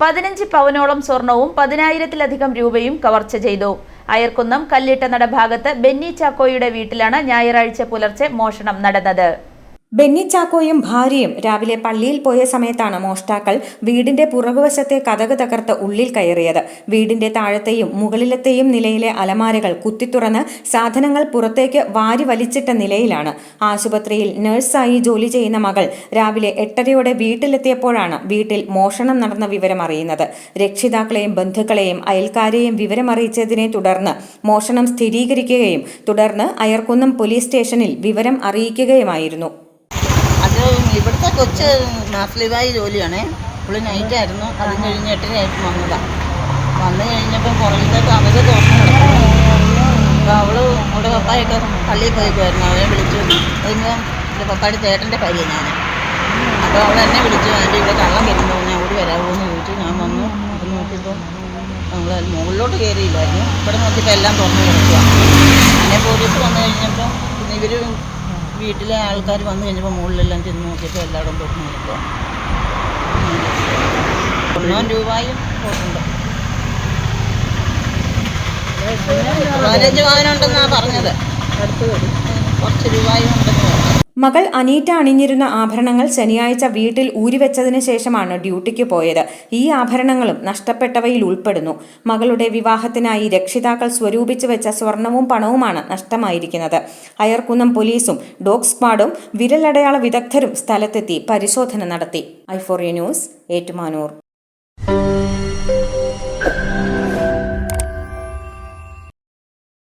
പതിനഞ്ച് പവനോളം സ്വർണവും പതിനായിരത്തിലധികം രൂപയും കവർച്ച ചെയ്തു. അയർക്കുന്നം കല്ലിട്ടനട ഭാഗത്ത് ബെന്നി ചാക്കോയുടെ വീട്ടിലാണ് ഞായറാഴ്ച പുലർച്ചെ മോഷണം നടന്നത്. ബെന്നി ചാക്കോയും ഭാര്യയും രാവിലെ പള്ളിയിൽ പോയ സമയത്താണ് മോഷ്ടാക്കൾ വീടിന്റെ പുറകുവശത്തെ കതക് തകർത്ത് ഉള്ളിൽ കയറിയത്. വീടിന്റെ താഴത്തെയും മുകളിലത്തെയും നിലയിലെ അലമാരകൾ കുത്തിത്തുറന്ന് സാധനങ്ങൾ പുറത്തേക്ക് വാരി വലിച്ചിട്ട നിലയിലാണ്. ആശുപത്രിയിൽ നഴ്സായി ജോലി ചെയ്യുന്ന മകൾ രാവിലെ എട്ടരയോടെ വീട്ടിലെത്തിയപ്പോഴാണ് വീട്ടിൽ മോഷണം നടന്ന വിവരം അറിയുന്നത്. രക്ഷിതാക്കളെയും ബന്ധുക്കളെയും അയൽക്കാരെയും വിവരമറിയിച്ചതിനെ തുടർന്ന് മോഷണം സ്ഥിരീകരിക്കുകയും തുടർന്ന് അയർക്കുന്നം പോലീസ് സ്റ്റേഷനിൽ വിവരം അറിയിക്കുകയുമായിരുന്നു. അത് ഇവിടുത്തെ കൊച്ച് നാസ്ലിബായി ജോലിയാണേ. പുള്ളി നൈറ്റായിരുന്നു. അത് കഴിഞ്ഞ് നൈറ്റ് വന്നതാണ് വന്നു കഴിഞ്ഞപ്പം കുറഞ്ഞിട്ട് അവർ തുറന്നു കിടക്കുന്നു അപ്പോൾ അവൾ അവിടെ പപ്പായൊക്കെ പള്ളിയിൽ പോയിക്കുമായിരുന്നു അവരെ വിളിച്ചു. അതിന് എന്റെ പപ്പായുടെ ചേട്ടന്റെ ഭാര്യ ഞാൻ അപ്പോൾ അവൾ എന്നെ വിളിച്ചു. അതിന്റെ ഇവിടെ കള്ളം വരുന്നു. ഞാൻ ഓടി വരാമോ എന്ന് ചോദിച്ചു. ഞാൻ വന്നു. അത് നോക്കിയപ്പോൾ നമ്മൾ മുകളിലോട്ട് കയറിയില്ലായിരുന്നു ഇവിടെ നോക്കിയപ്പോൾ എല്ലാം തുറന്നു കിടക്കുക പിന്നെ പോലീസ് വന്നു കഴിഞ്ഞപ്പോൾ പിന്നെ ഇവർ വീട്ടിലെ ആൾക്കാർ വന്നു കഴിഞ്ഞപ്പോൾ മുകളിലെല്ലാം ചെന്ന് നോക്കിയപ്പോൾ എല്ലാവരും തുറന്നു നിൽക്കുക ഒന്നാം രൂപയും പോയിട്ടുണ്ട്. പതിനഞ്ച് പവനുണ്ടെന്നാണ് പറഞ്ഞത്. കുറച്ച് രൂപയും ഉണ്ടെന്ന് പറഞ്ഞു. മകൾ അനീറ്റ അണിഞ്ഞിരുന്ന ആഭരണങ്ങൾ ശനിയാഴ്ച വീട്ടിൽ ഊരിവെച്ചതിന് ശേഷമാണ് ഡ്യൂട്ടിക്ക് പോയത്. ഈ ആഭരണങ്ങളും നഷ്ടപ്പെട്ടവയിൽ ഉൾപ്പെടുന്നു. മകളുടെ വിവാഹത്തിനായി രക്ഷിതാക്കൾ സ്വരൂപിച്ചു വെച്ച സ്വർണവും പണവുമാണ് നഷ്ടമായിരിക്കുന്നത്. അയർക്കുന്നം പോലീസും ഡോഗ് സ്ക്വാഡും വിരലടയാള വിദഗ്ധരും സ്ഥലത്തെത്തി പരിശോധന നടത്തി. ഐഫോറിയ ന്യൂസ് ഏറ്റുമാനൂർ.